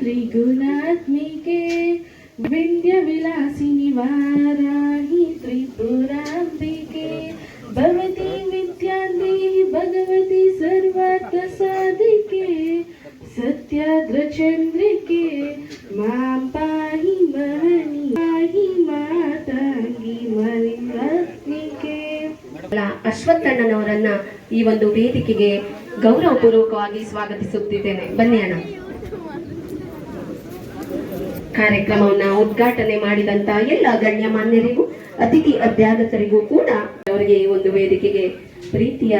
त्रिगुणात्मिके विन्द्यविलासिनि वाराहि त्रिपुराम्बिके भवती विद्यादेहि भगवती सर्वार्थसाधिके सत्याग्रचन्द्रिके मां पाहि महनि पाहि माताङ्गी मणिरत्निके ಅಲ್ಲ, ಅಶ್ವತ್ಥಣ್ಣನವರನ್ನ ಈ ಒಂದು ವೇದಿಕೆಗೆ ಗೌರವಪೂರ್ವಕವಾಗಿ ಸ್ವಾಗತಿಸುತ್ತಿದ್ದೇನೆ ಬನ್ನಿ ಅಣ್ಣ ಕಾರ್ಯಕ್ರಮವನ್ನ ಉದ್ಘಾಟನೆ ಮಾಡಿದಂತ ಎಲ್ಲ ಗಣ್ಯಮಾನ್ಯರಿಗೂ ಅತಿಥಿ ಅಭ್ಯಾಗತರಿಗೂ ಕೂಡ ಅವರಿಗೆ ಈ ಒಂದು ವೇದಿಕೆಗೆ ಪ್ರೀತಿಯ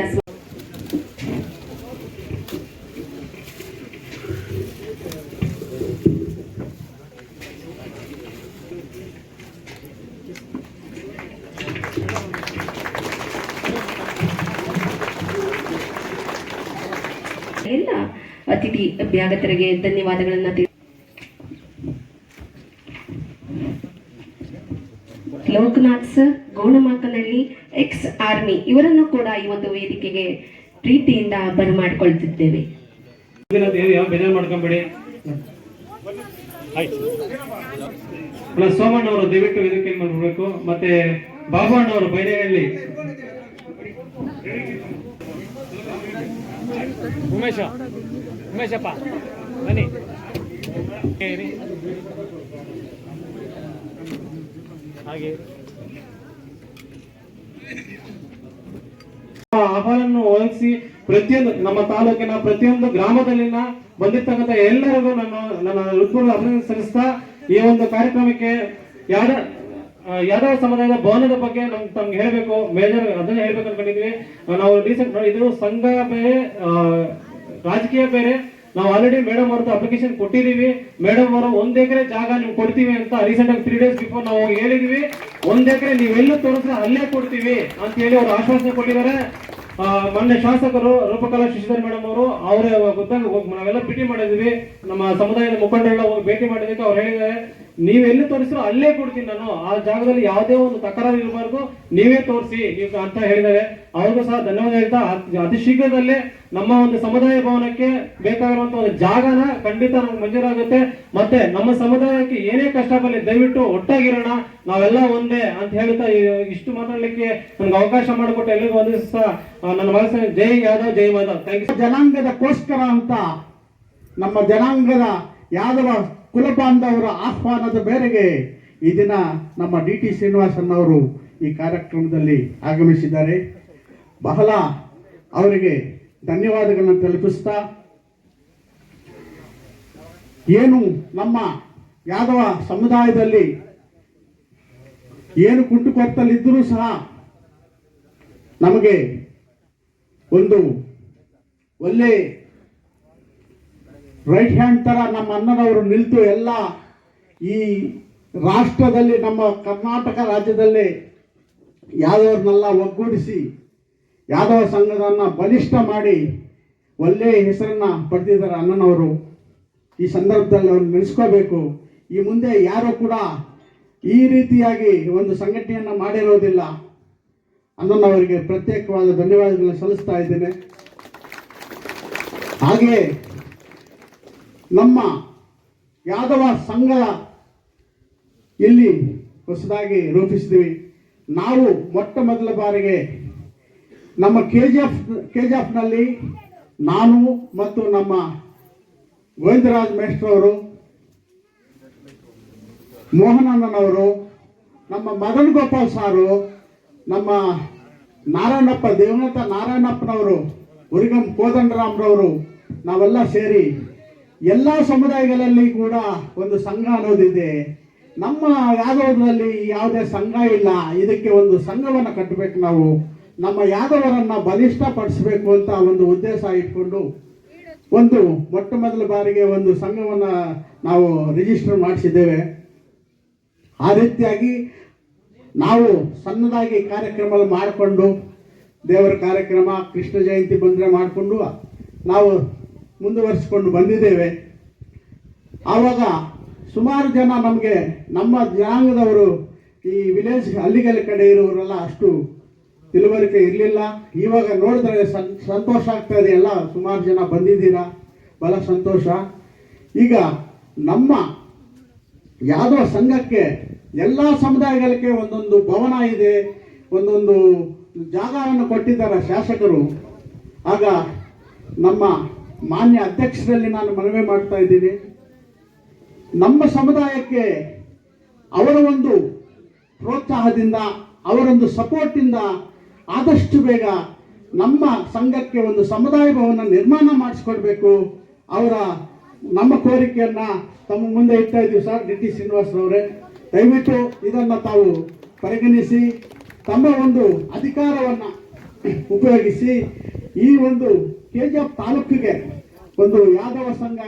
ಎಲ್ಲ ಅತಿಥಿ ಅಭ್ಯಾಗತರಿಗೆ ಧನ್ಯವಾದಗಳನ್ನ Lokanath sir Gaunamakanahalli ex army ಇವರನ್ನು ಕೂಡ ಈ ಒಂದು ವೇದಿಕೆಗೆ ಪ್ರೀತಿಯಿಂದ ಬರಮಾಡಿಕೊಳ್ತಿದ್ದೇವೆ. ಸೋಮಣ್ಣ ಅವರು ದಯವಿಟ್ಟು ವೇದಿಕೆ ಮಾಡಬೇಕು? ಮತ್ತೆ ಬಾಬು ಅಣ್ಣವರು ಬೈರೇಹಳ್ಳಿ ಉಮೇಶ, ಉಮೇಶಪ್ಪ, ಬನ್ನಿ. ಹಾಗೆ. ಆಹ್ವಾನವನ್ನು ಒದಗಿಸಿ ಪ್ರತಿಯೊಂದು, ನಮ್ಮ ತಾಲೂಕಿನ ಪ್ರತಿಯೊಂದು ಗ್ರಾಮದಲ್ಲಿನ ಬಂದಿರ್ತಕ್ಕಂಥ ಎಲ್ಲರಿಗೂ ನಾನು ನನ್ನ ಹೃತ್ಪೂರ್ವಕ ಅಭಿನಂದನೆ ಈ ಒಂದು ಕಾರ್ಯಕ್ರಮಕ್ಕೆ ಯಾರ ಯಾದವ ಸಮುದಾಯದ ಭವನದ ಬಗ್ಗೆ ನಮ್ಗೆ, ತಮ್ಗೆ ಹೇಳಬೇಕು, ಮೇಜರ್ ಅದನ್ನ ಹೇಳ್ಬೇಕು ಅನ್ಕೊಂಡಿದ್ವಿ ನಾವು ರೀಸೆಂಟ್ ಇದು ಸಂಘ ಬೇರೆ ರಾಜಕೀಯ ಬೇರೆ ನಾವು ಆಲ್ರೆಡಿ ಮೇಡಮ್ ಅವ್ರದ್ದು ಅಪ್ಲಿಕೇಶನ್ ಕೊಟ್ಟಿದೀವಿ ಮೇಡಮ್ ಅವರು ಒಂದ್ ಎಕರೆ ಜಾಗ ನೀವು ಕೊಡ್ತೀವಿ ಅಂತ ರೀಸೆಂಟ್ ಆಗಿ ತ್ರೀ ಡೇಸ್ ಬಿಫೋರ್ ನಾವು ಹೇಳಿದ್ವಿ. ಒಂದ್ ಎಕರೆ ನೀವೆಲ್ಲೂ ತೋರಿಸ್ರೆ ಅಲ್ಲೇ ಕೊಡ್ತೀವಿ ಅಂತ ಹೇಳಿ ಅವರು ಆಶ್ವಾಸನೆ ಕೊಟ್ಟಿದ್ದಾರೆ. ಮೊನ್ನೆ ಶಾಸಕರು ರೂಪಕಲಾ ಶಶಿಧರ್ ಮೇಡಮ್ ಅವರು, ಅವರೇ ಗೊತ್ತಾಗ ನಾವೆಲ್ಲ ಭೇಟಿ ಮಾಡಿದ್ವಿ. ನಮ್ಮ ಸಮುದಾಯದ ಮುಖಂಡರೆಲ್ಲ ಹೋಗಿ ಭೇಟಿ ಮಾಡಿದ್ದಕ್ಕೆ ಅವ್ರು ಹೇಳಿದ್ದಾರೆ. ನೀವು ಎಲ್ಲಿ ತೋರಿಸಿದ್ರು ಅಲ್ಲೇ ಕೊಡ್ತೀನಿ ನಾನು. ಆ ಜಾಗದಲ್ಲಿ ಯಾವುದೇ ಒಂದು ತಕರಾರು ಇರಬಾರ್ದು. ನೀವೇ ತೋರಿಸಿ ನೀವು ಅಂತ ಹೇಳಿದರೆ ಅವ್ರಿಗೂ ಸಹ ಧನ್ಯವಾದ ಹೇಳ್ತಾ ಅತಿ- ಶೀಘ್ರದಲ್ಲೇ ನಮ್ಮ ಒಂದು ಸಮುದಾಯ ಭವನಕ್ಕೆ ಬೇಕಾಗಿರುವಂತ ಒಂದು ಜಾಗನ ಖಂಡಿತ ನಮ್ಗೆ ಮಂಜೂರಾಗುತ್ತೆ. ಮತ್ತೆ ನಮ್ಮ ಸಮುದಾಯಕ್ಕೆ ಏನೇ ಕಷ್ಟ ಬರಲಿ, ದಯವಿಟ್ಟು ಒಟ್ಟಾಗಿರೋಣ. ನಾವೆಲ್ಲ ಒಂದೇ ಅಂತ ಹೇಳ್ತಾ ಇಷ್ಟು ಮಾತಾಡ್ಲಿಕ್ಕೆ ನನ್ಗೆ ಅವಕಾಶ ಮಾಡಿಕೊಟ್ಟು ಎಲ್ಲರಿಗೂ ಒಂದು ಸಹ ನನ್ನ ಮನಸ್ಸಿನ ಜೈ ಯಾದವ್, ಜೈ ಮಾಧವ್. ಥ್ಯಾಂಕ್ ಯು ಜನಾಂಗದಕ್ಕೋಸ್ಕರ ಅಂತ ನಮ್ಮ ಜನಾಂಗದ ಯಾದವ ಕುಲಬಾಂಧವರ ಆಹ್ವಾನದ ಮೇರೆಗೆ ಈ ದಿನ ನಮ್ಮ ಡಿ ಟಿ ಶ್ರೀನಿವಾಸನ್ ಅವರು ಈ ಕಾರ್ಯಕ್ರಮದಲ್ಲಿ ಆಗಮಿಸಿದ್ದಾರೆ. ಬಹಳ ಅವರಿಗೆ ಧನ್ಯವಾದಗಳನ್ನು ತಲುಪಿಸ್ತಾ ಏನು ನಮ್ಮ ಯಾದವ ಸಮುದಾಯದಲ್ಲಿ ಏನು ಕುಂಟುಕೊರತಲ್ಲಿದ್ದರೂ ಸಹ ನಮಗೆ ಒಂದು ಒಳ್ಳೆ ರೈಟ್ ಹ್ಯಾಂಡ್ ಥರ ನಮ್ಮ ಅಣ್ಣನವರು ನಿಲ್ತು ಎಲ್ಲ ಈ ರಾಷ್ಟ್ರದಲ್ಲಿ, ನಮ್ಮ ಕರ್ನಾಟಕ ರಾಜ್ಯದಲ್ಲಿ ಯಾದವ್ರನ್ನೆಲ್ಲ ಒಗ್ಗೂಡಿಸಿ, ಯಾದವ ಸಂಘದನ್ನ ಬಲಿಷ್ಠ ಮಾಡಿ ಒಳ್ಳೆಯ ಹೆಸರನ್ನ ಪಡೆದಿದ್ದಾರೆ ಅಣ್ಣನವರು. ಈ ಸಂದರ್ಭದಲ್ಲಿ ಅವ್ರು ನೆನೆಸ್ಕೋಬೇಕು. ಈ ಮುಂದೆ ಯಾರು ಕೂಡ ಈ ರೀತಿಯಾಗಿ ಒಂದು ಸಂಘಟನೆಯನ್ನ ಮಾಡಿರೋದಿಲ್ಲ. ಅಣ್ಣನವರಿಗೆ ಪ್ರತ್ಯೇಕವಾದ ಧನ್ಯವಾದಗಳನ್ನು ಸಲ್ಲಿಸ್ತಾ ಇದ್ದೇನೆ. ಹಾಗೆ ನಮ್ಮ ಯಾದವ ಸಂಘ ಇಲ್ಲಿ ಹೊಸದಾಗಿ ರೂಪಿಸಿದ್ವಿ ನಾವು ಮೊಟ್ಟ ಮೊದಲ ಬಾರಿಗೆ ನಮ್ಮ K G F K G ಎಫ್ನಲ್ಲಿ ನಾನು ಮತ್ತು ನಮ್ಮ ಗೋವಿಂದರಾಜ್ ಮೇಷ್ಟ್ರವರು ಮೋಹನಣ್ಣನವರು, ನಮ್ಮ ಮದನ್ ಗೋಪಾಲ್ ಸಾರು, ನಮ್ಮ ನಾರಾಯಣಪ್ಪ, ದೇವನಾಥ ನಾರಾಯಣಪ್ಪನವರು ಉರಿಗಂ ಕೋದಂಡರಾಮ್ರವರು, ನಾವೆಲ್ಲ ಸೇರಿ ಎಲ್ಲ ಸಮುದಾಯಗಳಲ್ಲಿ ಕೂಡ ಒಂದು ಸಂಘ ಅನ್ನೋದಿದೆ. ನಮ್ಮ ಯಾದವರಲ್ಲಿ ಯಾವುದೇ ಸಂಘ ಇಲ್ಲ. ಇದಕ್ಕೆ ಒಂದು ಸಂಘವನ್ನು ಕಟ್ಟಬೇಕು ನಾವು. ನಮ್ಮ ಯಾದವರನ್ನ ಬಲಿಷ್ಠಪಡಿಸಬೇಕು ಅಂತ ಒಂದು ಉದ್ದೇಶ ಇಟ್ಕೊಂಡು ಒಂದು ಮೊಟ್ಟ ಮೊದಲ ಬಾರಿಗೆ ಒಂದು ಸಂಘವನ್ನು ನಾವು ರಿಜಿಸ್ಟರ್ ಮಾಡಿಸಿದ್ದೇವೆ. ಆ ರೀತಿಯಾಗಿ ನಾವು ಸಣ್ಣದಾಗಿ ಕಾರ್ಯಕ್ರಮ ಮಾಡಿಕೊಂಡು ದೇವರ ಕಾರ್ಯಕ್ರಮ, ಕೃಷ್ಣ ಜಯಂತಿ ಬಂದರೆ ಮಾಡಿಕೊಂಡು ನಾವು ಮುಂದುವರಿಸಿಕೊಂಡು ಬಂದಿದ್ದೇವೆ. ಆವಾಗ ಸುಮಾರು ಜನ ನಮಗೆ, ನಮ್ಮ ಜನಾಂಗದವರು ಈ ವಿಲೇಜ್ ಹಳ್ಳಿಗಳ ಕಡೆ ಇರೋರೆಲ್ಲ ಅಷ್ಟು ತಿಳುವಳಿಕೆ ಇರಲಿಲ್ಲ. ಇವಾಗ ನೋಡಿದ್ರೆ ಸಂತೋಷ ಆಗ್ತಾ ಇದೆ. ಎಲ್ಲ ಸುಮಾರು ಜನ ಬಂದಿದ್ದೀರಾ? ಬಹಳ ಸಂತೋಷ. ಈಗ ನಮ್ಮ ಯಾದವ ಸಂಘಕ್ಕೆ ಎಲ್ಲ ಸಮುದಾಯಗಳಿಗೆ ಒಂದೊಂದು ಭವನ ಇದೆ, ಒಂದೊಂದು ಜಾಗವನ್ನು ಕೊಟ್ಟಿದ್ದಾರೆ ಶಾಸಕರು. ಆಗ ನಮ್ಮ ಮಾನ್ಯ ಅಧ್ಯಕ್ಷರಲ್ಲಿ ನಾನು ಮನವಿ ಮಾಡ್ತಾ ಇದ್ದೀನಿ. ನಮ್ಮ ಸಮುದಾಯಕ್ಕೆ ಅವರ ಒಂದು ಪ್ರೋತ್ಸಾಹದಿಂದ ಅವರೊಂದು ಸಪೋರ್ಟಿಂದ ಆದಷ್ಟು ಬೇಗ ನಮ್ಮ ಸಂಘಕ್ಕೆ ಒಂದು ಸಮುದಾಯ ಭವನ ನಿರ್ಮಾಣ ಮಾಡಿಸ್ಕೊಡ್ಬೇಕು. ಅವರ ನಮ್ಮ ಕೋರಿಕೆಯನ್ನ ತಮ್ಮ ಮುಂದೆ ಇಡ್ತಾ ಇದ್ದೀವಿ ಸರ್, ಡಿ ಟಿ ಶ್ರೀನಿವಾಸರವರೇ ದಯವಿಟ್ಟು ಇದನ್ನು ತಾವು ಪರಿಗಣಿಸಿ, ತಮ್ಮ ಒಂದು ಅಧಿಕಾರವನ್ನ ಉಪಯೋಗಿಸಿ, ಈ ಒಂದು ಕೆ ಜಿ ಎಫ್ ತಾಲೂಕಿಗೆ ಒಂದು ಯಾದವ ಸಂಘ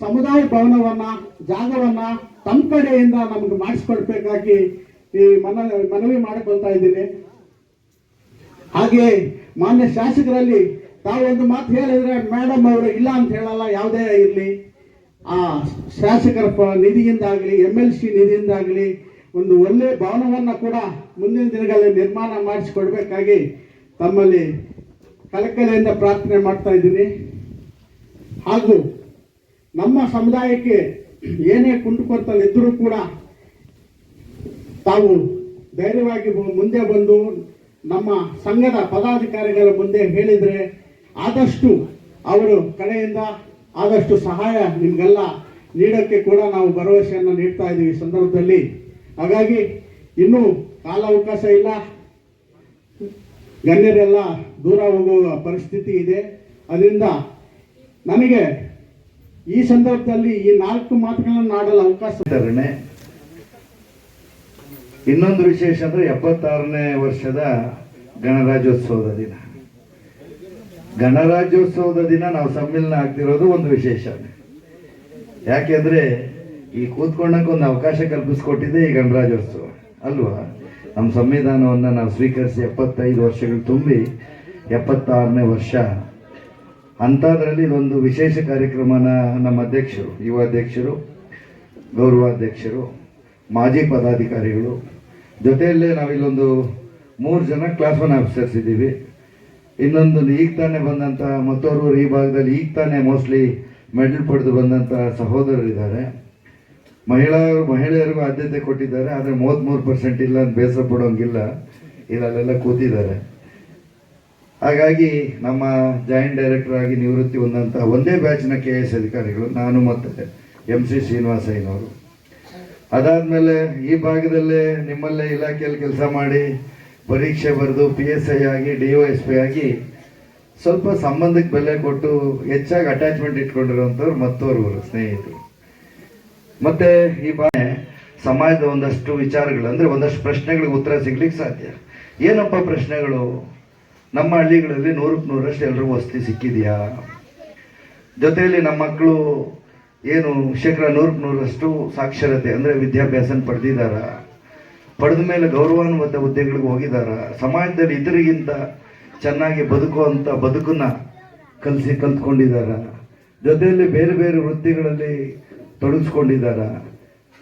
ಸಮುದಾಯ ಭವನವನ್ನ, ಜಾಗವನ್ನ ತಮ್ಮ ಕಡೆಯಿಂದ ನಮ್ಗೆ ಮಾಡಿಸ್ಕೊಡ್ಬೇಕಾಗಿ ಈ ಮನ, ಮನವಿ ಮಾಡಿಕೊಳ್ತಾ ಇದ್ದೀನಿ. ಹಾಗೆ ಮಾನ್ಯ ಶಾಸಕರಲ್ಲಿ ತಾವು ಒಂದು ಮಾತು ಹೇಳಿದ್ರೆ ಮೇಡಮ್ ಅವರು ಇಲ್ಲ ಅಂತ ಹೇಳಲ್ಲ, ಯಾವುದೇ ಇರಲಿ. ಆ ಶಾಸಕರ ನಿಧಿಯಿಂದಾಗಲಿ ಎಂ ಎಲ್ ಸಿ ನಿಧಿಯಿಂದಾಗಲಿ ಒಂದು ಒಳ್ಳೆ ಭವನವನ್ನು ಕೂಡ ಮುಂದಿನ ದಿನಗಳಲ್ಲಿ ನಿರ್ಮಾಣ ಮಾಡಿಸಿಕೊಡ್ಬೇಕಾಗಿ ತಮ್ಮಲ್ಲಿ ಕಳಕಳಿಯಿಂದ ಪ್ರಾರ್ಥನೆ ಮಾಡ್ತಾ ಇದ್ದೀನಿ. ಹಾಗೂ ನಮ್ಮ ಸಮುದಾಯಕ್ಕೆ ಏನೇ ಕುಂದುಕೊರತಲ್ಲಿ ಇದ್ದರೂ ಕೂಡ ತಾವು ಧೈರ್ಯವಾಗಿ ಮುಂದೆ ಬಂದು ನಮ್ಮ ಸಂಘದ ಪದಾಧಿಕಾರಿಗಳ ಮುಂದೆ ಹೇಳಿದರೆ ಆದಷ್ಟು ಅವರು ಕಡೆಯಿಂದ ಆದಷ್ಟು ಸಹಾಯ ನಿಮಗೆಲ್ಲ ನೀಡೋಕ್ಕೆ ಕೂಡ ನಾವು ಭರವಸೆಯನ್ನು ನೀಡ್ತಾ ಇದ್ದೀವಿ ಸಂದರ್ಭದಲ್ಲಿ. ಹಾಗಾಗಿ ಇನ್ನೂ ಕಾಲಾವಕಾಶ ಇಲ್ಲ. ಗಣ್ಯರೆಲ್ಲ ದೂರ ಹೋಗುವ ಪರಿಸ್ಥಿತಿ ಇದೆ. ಅದರಿಂದ ನನಗೆ ಈ ಸಂದರ್ಭದಲ್ಲಿ ಈ ನಾಲ್ಕು ಮಾತುಗಳನ್ನು ಆಡಲು ಅವಕಾಶ ಧರಣೆ ಇನ್ನೊಂದು ವಿಶೇಷ ಅಂದ್ರೆ ಎಪ್ಪತ್ತಾರನೇ ವರ್ಷದ ಗಣರಾಜ್ಯೋತ್ಸವದ ದಿನ. ಗಣರಾಜ್ಯೋತ್ಸವದ ದಿನ ನಾವು ಸಮ್ಮಿಲನ ಆಗ್ತಿರೋದು ಒಂದು ವಿಶೇಷ. ಯಾಕೆಂದ್ರೆ ಈ ಕೂತ್ಕೊಂಡಕ್ಕೆ ಒಂದು ಅವಕಾಶ ಕಲ್ಪಿಸ್ಕೊಟ್ಟಿದ್ದೆ ಈ ಗಣರಾಜ್ಯೋತ್ಸವ. ಅಲ್ವಾ? ನಮ್ಮ ಸಂವಿಧಾನವನ್ನು ನಾವು ಸ್ವೀಕರಿಸಿ ಎಪ್ಪತ್ತೈದು ವರ್ಷಗಳು ತುಂಬಿ ಎಪ್ಪತ್ತಾರನೇ ವರ್ಷ. ಅಂಥದ್ರಲ್ಲಿ ಇದೊಂದು ವಿಶೇಷ ಕಾರ್ಯಕ್ರಮನ ನಮ್ಮ ಅಧ್ಯಕ್ಷರು, ಯುವ ಅಧ್ಯಕ್ಷರು ಗೌರವಾಧ್ಯಕ್ಷರು ಮಾಜಿ ಪದಾಧಿಕಾರಿಗಳು. ಜೊತೆಯಲ್ಲೇ ನಾವಿಲ್ಲೊಂದು ಮೂರು ಜನ ಕ್ಲಾಸ್ ಒನ್ ಆಫೀಸರ್ಸ್ ಇದ್ದೀವಿ. ಇನ್ನೊಂದು ಈಗ ತಾನೇ ಬಂದಂಥ ಮತ್ತೋರ್ವರು ಈ ಭಾಗದಲ್ಲಿ ಈಗ ತಾನೇ ಮೋಸ್ಟ್ಲಿ ಮೆಡಲ್ ಪಡೆದು ಬಂದಂಥ ಸಹೋದರರಿದ್ದಾರೆ. ಮಹಿಳೆಯರು ಮಹಿಳೆಯರಿಗೂ ಆದ್ಯತೆ ಕೊಟ್ಟಿದ್ದಾರೆ, ಆದರೆ ಮೂವತ್ತ್ಮೂರು ಪರ್ಸೆಂಟ್ ಇಲ್ಲ ಅಂತ ಬೇಸರ ಪಡೋಂಗಿಲ್ಲ ಅಲ್ಲೆಲ್ಲ ಕೂತಿದ್ದಾರೆ. ಹಾಗಾಗಿ ನಮ್ಮ ಜಾಯಿಂಟ್ ಡೈರೆಕ್ಟರ್ ಆಗಿ ನಿವೃತ್ತಿ ಹೊಂದಂತಹ ಒಂದೇ ಬ್ಯಾಚ್ನ ಕೆ ಎಸ್ ಅಧಿಕಾರಿಗಳು, ನಾನು ಮತ್ತು ಎಂ ಸಿ ಶ್ರೀನಿವಾಸಯ್ಯನವರು. ಅದಾದಮೇಲೆ ಈ ಭಾಗದಲ್ಲೇ ನಿಮ್ಮಲ್ಲೇ ಇಲಾಖೆಯಲ್ಲಿ ಕೆಲಸ ಮಾಡಿ ಪರೀಕ್ಷೆ ಬರೆದು ಪಿ ಎಸ್ ಐ ಆಗಿ ಡಿ ಒ ಎಸ್ ಪಿ ಆಗಿ ಸ್ವಲ್ಪ ಸಂಬಂಧಕ್ಕೆ ಬೆಲೆ ಕೊಟ್ಟು ಹೆಚ್ಚಾಗಿ ಅಟ್ಯಾಚ್ಮೆಂಟ್ ಇಟ್ಕೊಂಡಿರುವಂಥವ್ರು ಮತ್ತೋರ್ವರು, ಸ್ನೇಹಿತರು. ಮತ್ತೆ ಈ ಬಾರಿ ಸಮಾಜದ ಒಂದಷ್ಟು ವಿಚಾರಗಳು ಅಂದ್ರೆ ಒಂದಷ್ಟು ಪ್ರಶ್ನೆಗಳಿಗೆ ಉತ್ತರ ಸಿಗ್ಲಿಕ್ಕೆ ಸಾಧ್ಯ. ಏನಪ್ಪ ಪ್ರಶ್ನೆಗಳು? ನಮ್ಮ ಹಳ್ಳಿಗಳಲ್ಲಿ ನೂರಕ್ಕೆ ನೂರಷ್ಟು ಎಲ್ರಿಗೂ ವಸತಿ ಸಿಕ್ಕಿದೆಯಾ? ಜೊತೆಯಲ್ಲಿ ನಮ್ಮ ಮಕ್ಕಳು ಏನು ಶೇಕಡ ನೂರಕ್ಕೆ ನೂರಷ್ಟು ಸಾಕ್ಷರತೆ ಅಂದ್ರೆ ವಿದ್ಯಾಭ್ಯಾಸನ ಪಡೆದಿದ್ದಾರ? ಪಡೆದ ಮೇಲೆ ಗೌರವಾನ್ವಿತ ಹುದ್ದೆಗಳಿಗೆ ಹೋಗಿದಾರ ಸಮಾಜದಲ್ಲಿ ಇತರಿಗಿಂತ ಚೆನ್ನಾಗಿ ಬದುಕುವಂತ ಬದುಕನ್ನ ಕಲಿಸಿ ಕಲ್ತ್ಕೊಂಡಿದ್ದಾರ? ಜೊತೆಯಲ್ಲಿ ಬೇರೆ ಬೇರೆ ವೃತ್ತಿಗಳಲ್ಲಿ ತೊಡಗಿಸ್ಕೊಂಡಿದ್ದಾರ?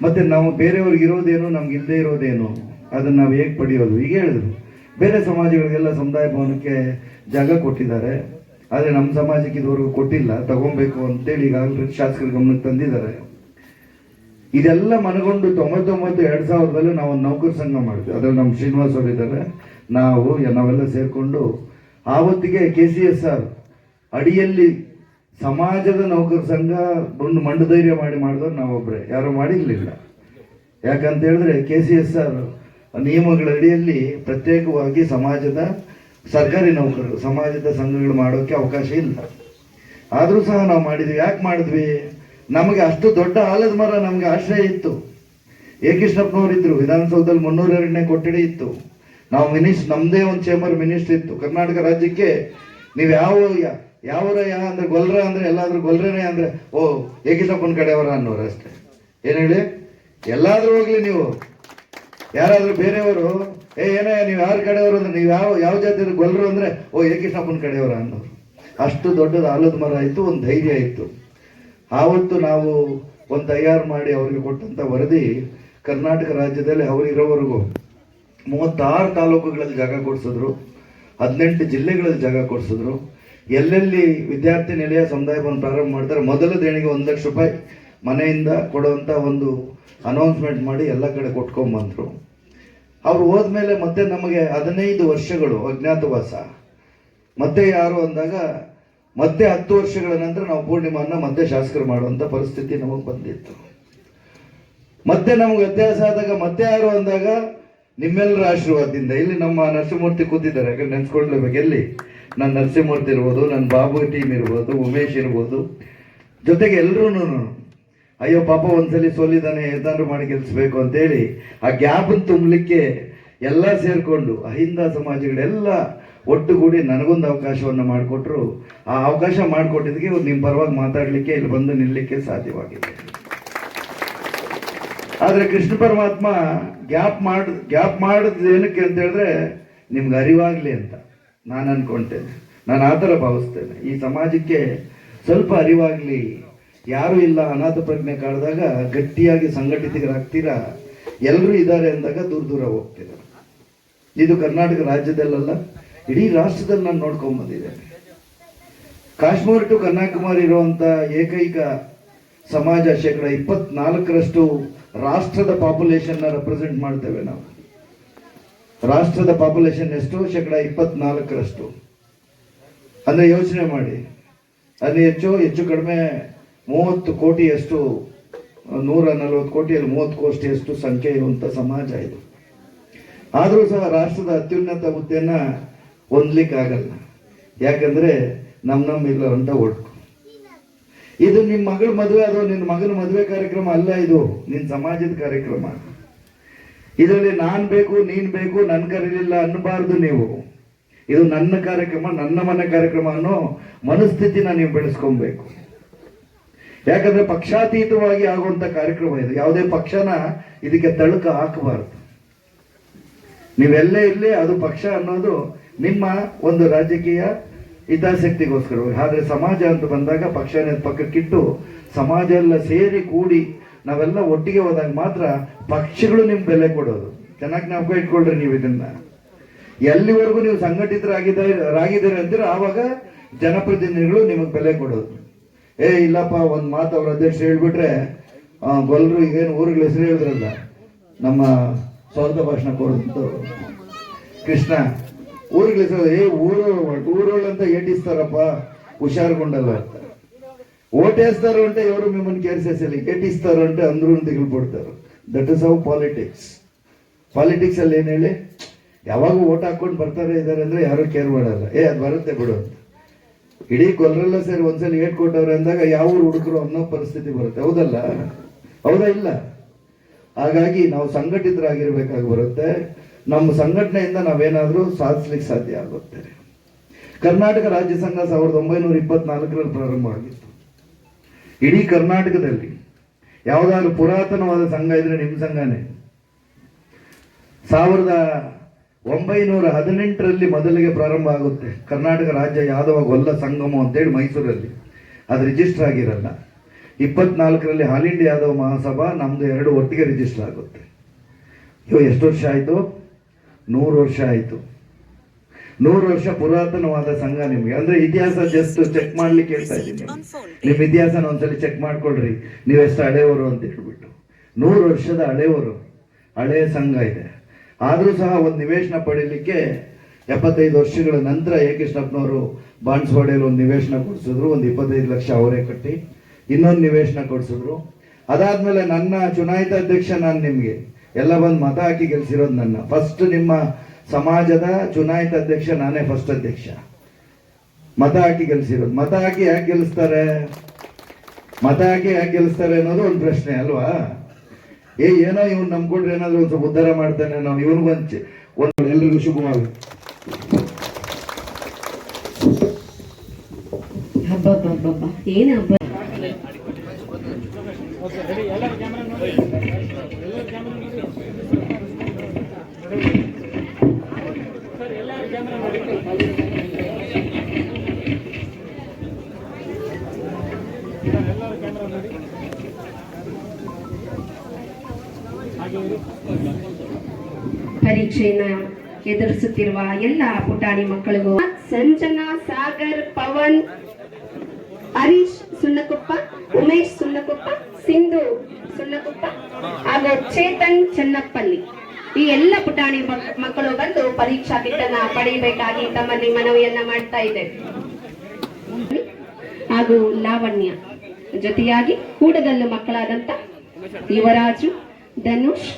ಮತ್ತೆ ನಾವು ಬೇರೆಯವ್ರಿಗೆ ಇರೋದೇನು, ನಮ್ಗೆ ಇಲ್ಲದೆ ಇರೋದೇನು? ಅದನ್ನ ನಾವು ಹೇಗೆ ಪಡೆಯೋದು? ಈಗ ಹೇಳಿದ್ರು. ಬೇರೆ ಸಮಾಜಗಳಿಗೆಲ್ಲ ಸಮುದಾಯ ಭವನಕ್ಕೆ ಜಾಗ ಕೊಟ್ಟಿದ್ದಾರೆ. ಆದರೆ ನಮ್ಮ ಸಮಾಜಕ್ಕೆ ಇದುವರೆಗೂ ಕೊಟ್ಟಿಲ್ಲ. ತಗೊಬೇಕು ಅಂತೇಳಿ ಈಗಾಗಲೇ ಶಾಸಕರ ಗಮನಕ್ಕೆ ತಂದಿದ್ದಾರೆ. ಇದೆಲ್ಲ ಮನಗೊಂಡು ತೊಂಬತ್ತೊಂಬತ್ತು ಎರಡು ಸಾವಿರದಲ್ಲಿ ನಾವು ಒಂದು ನೌಕರ ಸಂಘ ಮಾಡಿದ್ವಿ. ಅದ್ರಲ್ಲಿ ನಮ್ಮ ಶ್ರೀನಿವಾಸ್ ಅವರು ಇದ್ದಾರೆ. ನಾವು, ನಾವೆಲ್ಲ ಸೇರ್ಕೊಂಡು, ಆವತ್ತಿಗೆ ಕೆ ಸಿ ಎಸ್ ಆರ್ ಅಡಿಯಲ್ಲಿ ಸಮಾಜದ ನೌಕರ ಸಂಘ ಒಂದು ಮಂಡಧೈರ್ಯ ಮಾಡಿ ಮಾಡಿದವ್ರು ನಾವೊಬ್ಬರೇ ಯಾರು ಮಾಡಿರಲಿಲ್ಲ. ಯಾಕಂತ ಹೇಳಿದ್ರೆ ಕೆ ಸಿ ಎಸ್ ಆರ್ ನಿಯಮಗಳ ಅಡಿಯಲ್ಲಿ ಪ್ರತ್ಯೇಕವಾಗಿ ಸಮಾಜದ ಸರ್ಕಾರಿ ನೌಕರರು, ಸಮಾಜದ ಸಂಘಗಳು ಮಾಡೋಕ್ಕೆ ಅವಕಾಶ ಇಲ್ಲ. ಆದರೂ ಸಹ ನಾವು ಮಾಡಿದ್ವಿ. ಯಾಕೆ ಮಾಡಿದ್ವಿ? ನಮಗೆ ಅಷ್ಟು ದೊಡ್ಡ ಆಲದ ಮರ ನಮಗೆ ಆಶ್ರಯ ಇತ್ತು. ಎ ಕೃಷ್ಣಪ್ಪನವರು ಇದ್ರು. ವಿಧಾನಸೌಧದಲ್ಲಿ ಮುನ್ನೂರ ಎರಡನೇ ಕೊಠಡಿ ಇತ್ತು. ನಾವು ಮಿನಿಸ್ಟ್ ನಮ್ದೇ ಒಂದು ಚೇಂಬರ್ ಮಿನಿಸ್ಟ್ರ್ ಇತ್ತು. ಕರ್ನಾಟಕ ರಾಜ್ಯಕ್ಕೆ ನೀವು ಯಾವ ಯಾವರ ಯಾ ಅಂದ್ರೆ ಗೊಲ್ರ ಅಂದ್ರೆ, ಎಲ್ಲಾದ್ರೂ ಗೊಲ್ರನೇ ಅಂದ್ರೆ, ಓ ಎ ಕೃಷ್ಣಪ್ಪನ ಕಡೆಯವರ ಅನ್ನೋರು ಅಷ್ಟೇ. ಏನ್ ಹೇಳಿ? ಎಲ್ಲಾದ್ರೂ ಹೋಗ್ಲಿ ನೀವು. ಯಾರಾದ್ರೂ ಬೇರೆಯವರು, ಏ, ಏನೇ, ನೀವು ಯಾರ ಕಡೆಯವರು ಅಂದ್ರೆ, ನೀವು ಯಾವ ಯಾವ ಜಾತಿ ಗೊಲ್ರು ಅಂದ್ರೆ, ಓ ಎ ಕೃಷ್ಣಪ್ಪನ ಕಡೆಯವರ ಅನ್ನೋರು. ಅಷ್ಟು ದೊಡ್ಡದ ಆಲದ ಮರ ಇತ್ತು, ಒಂದು ಧೈರ್ಯ ಇತ್ತು. ಆವತ್ತು ನಾವು ಒಂದು ತಯಾರು ಮಾಡಿ ಅವರಿಗೆ ಕೊಟ್ಟಂತ ವರದಿ, ಕರ್ನಾಟಕ ರಾಜ್ಯದಲ್ಲಿ ಅವರಿರೋವರೆಗೂ ಮೂವತ್ತಾರು ತಾಲೂಕುಗಳಲ್ಲಿ ಜಾಗ ಕೊಡಿಸಿದ್ರು, ಹದಿನೆಂಟು ಜಿಲ್ಲೆಗಳಲ್ಲಿ ಜಾಗ ಕೊಡಿಸಿದ್ರು. ಎಲ್ಲೆಲ್ಲಿ ವಿದ್ಯಾರ್ಥಿ ನಿಲಯ ಸಮುದಾಯವನ್ನು ಪ್ರಾರಂಭ ಮಾಡ್ತಾರೆ, ಮೊದಲ ದೇಣಿಗೆ ಒಂದು ಲಕ್ಷ ರೂಪಾಯಿ ಮನೆಯಿಂದ ಕೊಡುವಂಥ ಒಂದು ಅನೌನ್ಸ್ಮೆಂಟ್ ಮಾಡಿ ಎಲ್ಲ ಕಡೆ ಕೊಟ್ಕೊಂಬಂದರು ಅವ್ರು ಹೋದ್ಮೇಲೆ ಮತ್ತೆ ನಮಗೆ ಹದಿನೈದು ವರ್ಷಗಳು ಅಜ್ಞಾತವಾಸ. ಮತ್ತೆ ಯಾರು ಅಂದಾಗ, ಮತ್ತೆ ಹತ್ತು ವರ್ಷಗಳ ನಂತರ ನಾವು ಪೂರ್ಣಿಮಾನ ಮತ್ತೆ ಶಾಸಕರು ಮಾಡುವಂಥ ಪರಿಸ್ಥಿತಿ ನಮಗೆ ಬಂದಿತ್ತು. ಮತ್ತೆ ನಮಗೆ ವ್ಯತ್ಯಾಸ ಆದಾಗ ಮತ್ತೆ ಯಾರು ಅಂದಾಗ, ನಿಮ್ಮೆಲ್ಲರ ಆಶೀರ್ವಾದದಿಂದ. ಇಲ್ಲಿ ನಮ್ಮ ನರಸಿಂಹಮೂರ್ತಿ ಕೂತಿದ್ದಾರೆ, ಯಾಕಂದ್ರೆ ನೆನ್ಸ್ಕೊಳ್ಲೇಬೇಕು ಎಲ್ಲಿ? ನನ್ನ ನರಸಿಂಹಮೂರ್ತಿ ಇರ್ಬೋದು ನನ್ನ ಬಾಬು ಟೀಮ್ ಇರ್ಬೋದು, ಉಮೇಶ್ ಇರ್ಬೋದು. ಜೊತೆಗೆ ಎಲ್ಲರೂ ಅಯ್ಯೋ ಪಾಪ ಒಂದ್ಸಲಿ ಸೋಲಿದ್ದಾನೆ ಏನಾದ್ರು ಮಾಡಿ ಗೆಲ್ಲಿಸ್ಬೇಕು ಅಂತೇಳಿ ಆ ಗ್ಯಾಪನ್ನು ತುಂಬಲಿಕ್ಕೆ ಎಲ್ಲ ಸೇರಿಕೊಂಡು ಅಹಿಂದ ಸಮಾಜಗಳೆಲ್ಲ ಒಟ್ಟುಗೂಡಿ ನನಗೊಂದು ಅವಕಾಶವನ್ನು ಮಾಡಿಕೊಟ್ರು. ಆ ಅವಕಾಶ ಮಾಡಿಕೊಟ್ಟಿದ್ದಕ್ಕೆ ನಿಮ್ಮ ಪರವಾಗಿ ಮಾತಾಡಲಿಕ್ಕೆ ಇಲ್ಲಿ ಬಂದು ನಿಲ್ಲಕ್ಕೆ ಸಾಧ್ಯವಾಗಿದೆ. ಆದರೆ ಕೃಷ್ಣ ಪರಮಾತ್ಮ ಗ್ಯಾಪ್ ಮಾಡ್, ಗ್ಯಾಪ್ ಮಾಡಿದ್ ಏನಕ್ಕೆ ಅಂತ ಹೇಳಿದ್ರೆ ನಿಮ್ಗೆ ಅರಿವಾಗಲಿ ಅಂತ. ನಾನು ಅನ್ಕೊಳ್ತೇನೆ ನಾನು ಆ ಥರ ಭಾವಿಸ್ತೇನೆ. ಈ ಸಮಾಜಕ್ಕೆ ಸ್ವಲ್ಪ ಅರಿವಾಗಲಿ, ಯಾರು ಇಲ್ಲ ಅನಾಥ ಪ್ರಜ್ಞೆ ಕಾಡಿದಾಗ ಗಟ್ಟಿಯಾಗಿ ಸಂಘಟಿತರಾಗ್ತೀರಾ? ಎಲ್ಲರೂ ಇದ್ದಾರೆ ಅಂದಾಗ ದೂರ ದೂರ ಹೋಗ್ತೀರ? ಇದು ಕರ್ನಾಟಕ ರಾಜ್ಯದಲ್ಲ ಇಡೀ ರಾಷ್ಟ್ರದಲ್ಲಿ ನಾನು ನೋಡ್ಕೊಂಬಂದಿದ್ದೇನೆ ಕಾಶ್ಮೀರ ಟು ಕನ್ಯಾಕುಮಾರಿ ಇರುವಂತ ಏಕೈಕ ಸಮಾಜ ಶೇಕಡ ಇಪ್ಪತ್ನಾಲ್ಕರಷ್ಟು ರಾಷ್ಟ್ರದ ಪಾಪ್ಯುಲೇಷನ್ ರೆಪ್ರೆಸೆಂಟ್ ಮಾಡ್ತೇವೆ ನಾವು. ರಾಷ್ಟ್ರದ ಪಾಪ್ಯುಲೇಷನ್ ಎಷ್ಟು? ಶೇಕಡ ಇಪ್ಪತ್ನಾಲ್ಕರಷ್ಟು. ಅಂದರೆ ಯೋಚನೆ ಮಾಡಿ. ಅಲ್ಲಿ ಹೆಚ್ಚು ಹೆಚ್ಚು ಕಡಿಮೆ ಮೂವತ್ತು ಕೋಟಿಯಷ್ಟು, ನೂರ ನಲವತ್ತು ಕೋಟಿಯಲ್ಲಿ ಮೂವತ್ತು ಕೋಟಿಯಷ್ಟು ಸಂಖ್ಯೆ ಇರುವಂಥ ಸಮಾಜ ಇದು. ಆದರೂ ಸಹ ರಾಷ್ಟ್ರದ ಅತ್ಯುನ್ನತ ಹುದ್ದೆಯನ್ನ ಹೊಂದ್ಲಿಕ್ಕಾಗಲ್ಲ. ಯಾಕಂದ್ರೆ ನಮ್ಮ ನಮ್ ಇಲ್ಲವಂತ ಒಟ್ಟು ಇದು ನಿಮ್ಮ ಮಗಳ ಮದುವೆ ಅಥವಾ ನಿನ್ನ ಮಗನ ಮದುವೆ ಕಾರ್ಯಕ್ರಮ ಅಲ್ಲ ಇದು. ನಿನ್ನ ಸಮಾಜದ ಕಾರ್ಯಕ್ರಮ. ಇದರಲ್ಲಿ ನಾನ್ ಬೇಕು, ನೀನ್ ಬೇಕು, ನನ್ ಕರೀಲಿಲ್ಲ ಅನ್ನಬಾರದು ನೀವು. ಇದು ನನ್ನ ಕಾರ್ಯಕ್ರಮ, ನನ್ನ ಮನೆ ಕಾರ್ಯಕ್ರಮ ಅನ್ನೋ ಮನಸ್ಥಿತಿನ ನೀವು ಬೆಳೆಸ್ಕೊಬೇಕು. ಯಾಕಂದ್ರೆ ಪಕ್ಷಾತೀತವಾಗಿ ಆಗುವಂತ ಕಾರ್ಯಕ್ರಮ ಇದು. ಯಾವುದೇ ಪಕ್ಷನ ಇದಕ್ಕೆ ತಳುಕ ಹಾಕಬಾರದು. ನೀವೆಲ್ಲೇ ಇಲ್ಲಿ ಅದು ಪಕ್ಷ ಅನ್ನೋದು ನಿಮ್ಮ ಒಂದು ರಾಜಕೀಯ ಹಿತಾಸಕ್ತಿಗೋಸ್ಕರ. ಆದ್ರೆ ಸಮಾಜ ಅಂತ ಬಂದಾಗ ಪಕ್ಷನ ಪಕ್ಕಕ್ಕಿಟ್ಟು ಸಮಾಜ ಎಲ್ಲ ಸೇರಿ ಕೂಡಿ ನಾವೆಲ್ಲ ಒಟ್ಟಿಗೆ ಹೋದಾಗ ಮಾತ್ರ ಪಕ್ಷಗಳು ನಿಮ್ ಬೆಲೆ ಕೊಡೋದು. ಚೆನ್ನಾಗಿ ನಾವು ಇಟ್ಕೊಳ್ರಿ ನೀವು ಇದನ್ನ. ಎಲ್ಲಿವರೆಗೂ ನೀವು ಸಂಘಟಿತರಾಗಿದ್ದಾರೆ ರಾಗಿದ್ದೀರಿ ಅಂತೀರ ಆವಾಗ ಜನಪ್ರತಿನಿಧಿಗಳು ನಿಮಗೆ ಬೆಲೆ ಕೊಡೋದು. ಏ ಇಲ್ಲಪ್ಪ ಒಂದ್ ಮಾತು ಅವ್ರ ಅಧ್ಯಕ್ಷರು ಹೇಳ್ಬಿಟ್ರೆ ಆ, ಗೊಲ್ರು ಈಗೇನು ಊರುಗಳ ಹೆಸರು ಹೇಳಿದ್ರಲ್ಲ ನಮ್ಮ ಸ್ವಂತ ಭಾಷಣ ಕೊಡೋದು ಕೃಷ್ಣ ಊರಿಗೆ ಹೆಸರು ಏ ಊರು ಊರೋಳು ಅಂತ ಏಟಿಸ್ತಾರಪ್ಪ ಹುಷಾರ್ಗೊಂಡಲ್ಲ ಅಂತ. ಓಟೇಸ್ತಾರು అంటే ఎవరు మిమ్మల్ని కేర్ చేసేది ఏటిస్తారు అంటే అందరూ దిగులుపడతారు that is how politics politics ಅಲ್ಲಿ ಏನ್ ಹೇಳಿ ಯಾವಾಗ ಓಟ್ ಹಾಕೊಂಡು ಬರ್ತಾರೆ ಇದಾರೆ ಅಂದ್ರೆ ಯಾರು ಕೇರ್ ಮಾಡಲ್ಲ ಏ ಅದು ಬರುತ್ತೆ ಬಿಡು ಅಂತ ಇಡೀ ಗೊಲ್ಲರೆಲ್ಲ ಸೇರಿ ಒಂದ್ಸಲ ಏಟ್ ಕೊಟ್ಟವ್ರೆ ಅಂದಾಗ ಯಾವ ಊರು ಹುಡುಗರು ಅನ್ನೋ ಪರಿಸ್ಥಿತಿ ಬರುತ್ತೆ ಹೌದಲ್ಲ ಹೌದಾ ಇಲ್ಲ ಹಾಗಾಗಿ ನಾವು ಸಂಘಟಿತರಾಗಿರ್ಬೇಕಾಗಿ ಬರುತ್ತೆ ನಮ್ಮ ಸಂಘಟನೆಯಿಂದ ನಾವೇನಾದ್ರೂ ಸಾಧಿಸ್ಲಿಕ್ಕೆ ಸಾಧ್ಯ ಆಗುತ್ತೆ ಕರ್ನಾಟಕ ರಾಜ್ಯ ಸಂಘ ಸಾವಿರದ ಒಂಬೈನೂರ ಇಪ್ಪತ್ನಾಲ್ಕರಲ್ಲಿ ಪ್ರಾರಂಭ ಆಗಿತ್ತು ಇಡೀ ಕರ್ನಾಟಕದಲ್ಲಿ ಯಾವುದಾದ್ರೂ ಪುರಾತನವಾದ ಸಂಘ ಇದ್ರೆ ನಿಮ್ಮ ಸಂಘನೇ. ಸಾವಿರದ ಒಂಬೈನೂರ ಹದಿನೆಂಟರಲ್ಲಿ ಮೊದಲಿಗೆ ಪ್ರಾರಂಭ ಆಗುತ್ತೆ. ಕರ್ನಾಟಕ ರಾಜ್ಯ ಯಾದವ ಗೊಲ್ಲ ಸಂಗಮ ಅಂತೇಳಿ ಮೈಸೂರಲ್ಲಿ. ಅದು ರಿಜಿಸ್ಟರ್ ಆಗಿರಲ್ಲ. ಇಪ್ಪತ್ನಾಲ್ಕರಲ್ಲಿ ಆಲ್ ಇಂಡಿಯಾ ಯಾದವ ಮಹಾಸಭಾ ನಮ್ಮದು ಎರಡು ಒಟ್ಟಿಗೆ ರಿಜಿಸ್ಟರ್ ಆಗುತ್ತೆ. ಇವು ಎಷ್ಟು ವರ್ಷ ಆಯಿತು? ನೂರು ವರ್ಷ ಆಯಿತು. ನೂರು ವರ್ಷ ಪುರಾತನವಾದ ಸಂಘ ನಿಮ್ಗೆ. ಅಂದ್ರೆ ಇತಿಹಾಸ ಜಸ್ಟ್ ಚೆಕ್ ಮಾಡ್ಲಿಕ್ಕೆ ಹೇಳ್ತಾ ಇದ್ದೀನಿ. ನಿಮ್ ಇತಿಹಾಸನ ಒಂದ್ಸಲಿ ಚೆಕ್ ಮಾಡ್ಕೊಳ್ರಿ. ಎಷ್ಟು ಹಳೆಯವರು ಅಂತ ಹೇಳ್ಬಿಟ್ಟು. ನೂರು ವರ್ಷದ ಹಳೆಯವರು ಹಳೆಯ ಸಂಘ ಇದೆ. ಆದ್ರೂ ಸಹ ಒಂದು ನಿವೇಶನ ಪಡೀಲಿಕ್ಕೆ ಎಪ್ಪತ್ತೈದು ವರ್ಷಗಳ ನಂತರ ಎ ಕೃಷ್ಣಪ್ಪನವರು ಒಂದು ನಿವೇಶನ ಕೊಡಿಸಿದ್ರು. ಒಂದು ಇಪ್ಪತ್ತೈದು ಲಕ್ಷ ಅವರೇ ಕಟ್ಟಿ ಇನ್ನೊಂದು ನಿವೇಶನ ಕೊಡಿಸಿದ್ರು. ಅದಾದ್ಮೇಲೆ ನನ್ನ ಚುನಾಯಿತ ಅಧ್ಯಕ್ಷ ನಾನು ನಿಮ್ಗೆ. ಎಲ್ಲ ಬಂದು ಮತ ಹಾಕಿ ಗೆಲ್ಸಿರೋದು ನನ್ನ. ಫಸ್ಟ್ ನಿಮ್ಮ ಸಮಾಜದ ಚುನಾಯಿತ ಅಧ್ಯಕ್ಷ ನಾನೇ ಫಸ್ಟ್ ಅಧ್ಯಕ್ಷ. ಮತ ಹಾಕಿ ಗೆಲ್ಸಿರೋದು. ಮತ ಹಾಕಿ ಯಾಕೆ ಗೆಲ್ಲಿಸ್ತಾರೆ ಮತ ಹಾಕಿ ಯಾಕೆ ಗೆಲ್ಲಿಸ್ತಾರೆ ಅನ್ನೋದು ಒಂದು ಪ್ರಶ್ನೆ ಅಲ್ವಾ? ಏ, ಏನೋ ಇವ್ನು ನಂಬ್ಕೊಂಡ್ರೆ ಏನಾದ್ರು ಒಂದು ಸ್ವಲ್ಪ ಉದ್ಧಾರ ಮಾಡ್ತಾನೆ ನಾವು ಇವನಿಗೊಂದು ಒಂದು ಎಲ್ರಿಗೂ ಶುಭವಾಗಿ ಹಬ್ಬ? ಎಲ್ಲ ಪುಟಾಣಿ ಮಕ್ಕಳಿಗೂ. ಸಂಜನಾ ಸಾಗರ್ ಪವನ್, ಹರೀಶ್ ಸುಣ್ಣಕೊಪ್ಪ, ಉಮೇಶ್ ಸುಣ್ಣಕೊಪ್ಪ, ಸಿಂಧು ಸುಣ್ಣಕೊಪ್ಪ, ಹಾಗೂ ಚೇತನ್ ಚನ್ನಪ್ಪಲ್ಲಿ. ಈ ಎಲ್ಲ ಪುಟಾಣಿ ಮಕ್- ಮಕ್ಕಳು ಬಂದು ಪರೀಕ್ಷಾ ಕಿಟ್ಟನ್ನ ಪಡೆಯಬೇಕಾಗಿ ತಮ್ಮಲ್ಲಿ ಮನವಿಯನ್ನ ಮಾಡ್ತಾ ಇದೆ ಹಾಗೂ ಲಾವಣ್ಯ ಜೊತೆಯಾಗಿ ಕೂಡದಲ್ಲೂ ಮಕ್ಕಳಾದಂತ ಯುವರಾಜು, ಧನುಷ್